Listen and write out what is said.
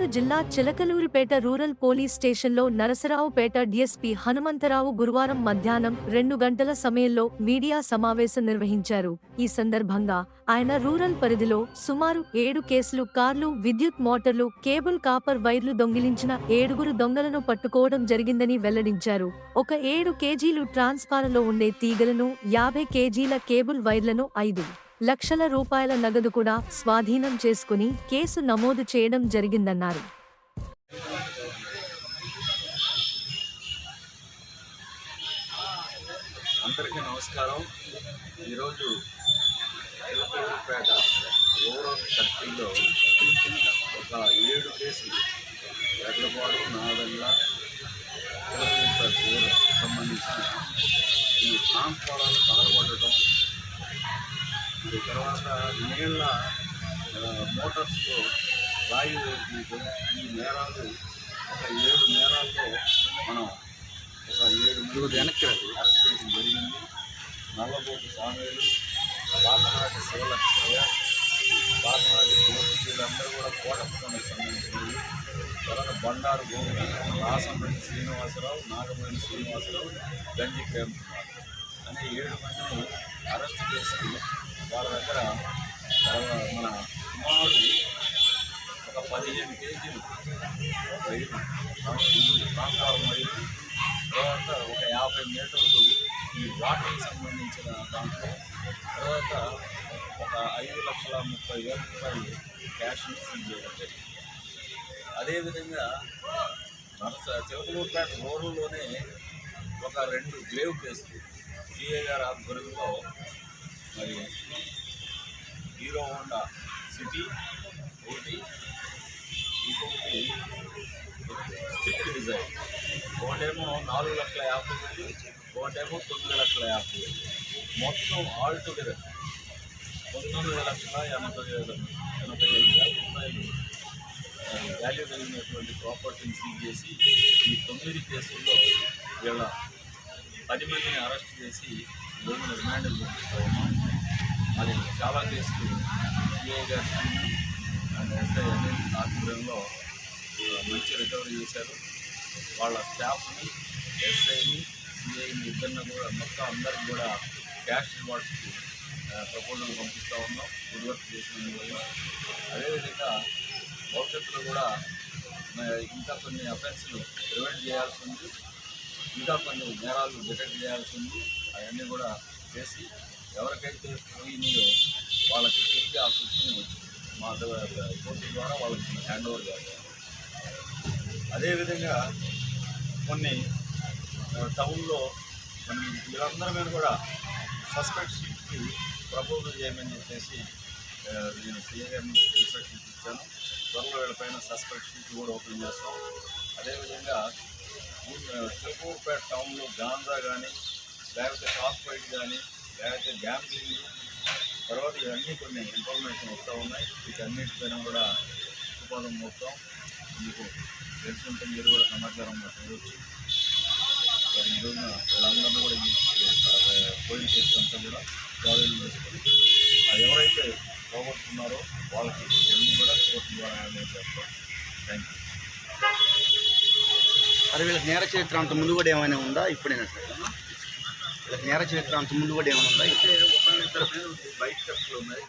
పల్నాడు జిల్లా Chilakaluripet rural police స్టేషన్లో Narasaraopet DSP Hanumantharao గురువారం మధ్యాహ్నం రెండు గంటల సమయంలో మీడియా సమావేశం నిర్వహించారు. ఈ సందర్భంగా ఆయన రూరల్ పరిధిలో సుమారు ఏడు కేసులు కార్లు విద్యుత్ మోటార్లు కేబుల్ కాపర్ వైర్లు దొంగిలించిన ఏడుగురు దొంగలను పట్టుకోవడం జరిగిందని వెల్లడించారు. ఒక ఏడు కేజీలు ట్రాన్స్ఫార్లో ఉండే తీగలను యాభై కేజీల కేబుల్ వైర్లను ఐదు లక్షల రూపాయల నగదు కూడా స్వాధీనం చేసుకుని కేసు నమోదు చేయడం జరిగిందన్నారు. అందరికీ నమస్కారం. ఈరోజు తిరుపతిపేట రూరల్ సర్కిల్లో ఒక ఏడు కేసులు. ఎడ్లపాడు నాదల్ల ఆ, మోటార్స్లో రాయి వేయడం ఈ నేరాలు ఒక ఏడు నేరాల్లో మనం ఒక ఏడు మూడు వెనక్కి అరెస్ట్ చేయడం జరిగింది. నల్లబోటు సామేలు బాతనాటి శివలక్ష్మయ్య బాతనాటి గోపి వీళ్ళందరూ కూడా కోటప్పడానికి సంబంధించినవి. తర్వాత బండారు గోపి రాసంపల్లి శ్రీనివాసరావు నాగమణి శ్రీనివాసరావు గంజి ప్రేమ్ కుమార్. అనే ఏడు మందిని అరెస్ట్ చేసి వాళ్ళ దగ్గర తర్వాత మన కుమారుడు ఒక పదిహేను కేజీలు ప్రాంతాలు మరియు తర్వాత ఒక యాభై మీటర్లు ఈ వాటర్కి సంబంధించిన దాంట్లో తర్వాత ఒక ఐదు లక్షల ముప్పై వేల రూపాయలు క్యాష్ సీజ్ చేయడం జరిగింది. అదేవిధంగా నరస చిలకలూరుపేట రూరల్లోనే ఒక రెండు గ్లేవ్ కేసులు సిఏ గారి ఆధ్వర్యంలో మరి హీరో హోండా సిటీ ఒకటి ఇంకొకటి స్విఫ్ట్ డిజైన్ ఒకటేమో నాలుగు లక్షల యాభై వేలు ఒకటేమో తొమ్మిది లక్షల యాభై వేలు. మొత్తం ఆల్ టుగెదర్ పంతొమ్మిది లక్షల ఎనభై వేల ఎనభై ఐదు వేల రూపాయలు వాల్యూ కలిగినటువంటి ప్రాపర్టీని సీజ్ చేసి ఈ తొమ్మిది కేసుల్లో వీళ్ళ పది మందిని అరెస్ట్ చేసి రోజున రిమాండ్లు పంపిస్తూ మరి అది చాలా కేసులు సిఐ గారి అండ్ ఎస్ఐ అనిల్ ఆధ్వర్యంలో మంచి రికవరీ చేశారు. వాళ్ళ స్టాఫ్ని ఎస్ఐని సిఐని ఇద్దరిని కూడా మొత్తం అందరికి కూడా క్యాష్ రివార్డ్స్కి ప్రపోజల్ పంపిస్తూ ఉన్నాం. గుడ్ వర్క్ చేసినందువల్ల. అదేవిధంగా భవిష్యత్తులో కూడా ఇంకా కొన్ని అఫెన్స్లు ప్రివెంట్ చేయాల్సి ఉంది. ఇంకా కొన్ని నేరాలు డిటెక్ట్ చేయాల్సి ఉంది అవన్నీ కూడా చేసి ఎవరికైతే పోయిందో వాళ్ళకి తిరిగి ఆ సొత్తుని మా కోర్టు ద్వారా వాళ్ళకి హ్యాండ్ ఓవర్ చేయాలి అదేవిధంగా కొన్ని టౌన్లో కొన్ని వీళ్ళందరి మీద కూడా సస్పెక్ట్ షీట్కి ప్రపోజల్ చేయమని చెప్పేసి నేను సీఏ గారిని ఇన్స్ట్రక్షన్స్ ఇచ్చాను త్వరలో వీళ్ళపైన సస్పెక్ట్ షీట్ కూడా ఓపెన్ చేస్తాం. అదేవిధంగా చిలకూరుపేట టౌన్లో గాంజా కానీ లేకపోతే కాస్పైట్ కానీ లేకపోతే గ్యాంబ్లింగ్ తర్వాత ఇవన్నీ కొన్ని ఇన్ఫర్మేషన్ వస్తూ ఉన్నాయి. వీటన్నిటిపైన కూడా ఉపాధం మొత్తం మీకు తెలుసుకుంటే మీరు కూడా సమాచారం చూడవచ్చు మరి ఈరోజున వాళ్ళందరినీ కూడా పోలీస్ స్టేషన్ అంతా కూడా గాలిలో వేసుకొని ఎవరైతే పోగొట్టుకున్నారో వాళ్ళకి ఇవన్నీ కూడా కోర్టు ద్వారా హ్యాండ్ చేస్తాం థ్యాంక్ యూ మరి వీళ్ళకి నేర చరిత్ర అంత ముందు కూడా ఏమైనా ఉందా? ఇప్పుడైనా సరే? వీళ్ళకి నేర చరిత్ర అంత ముందు కూడా ఏమైనా ఉందా?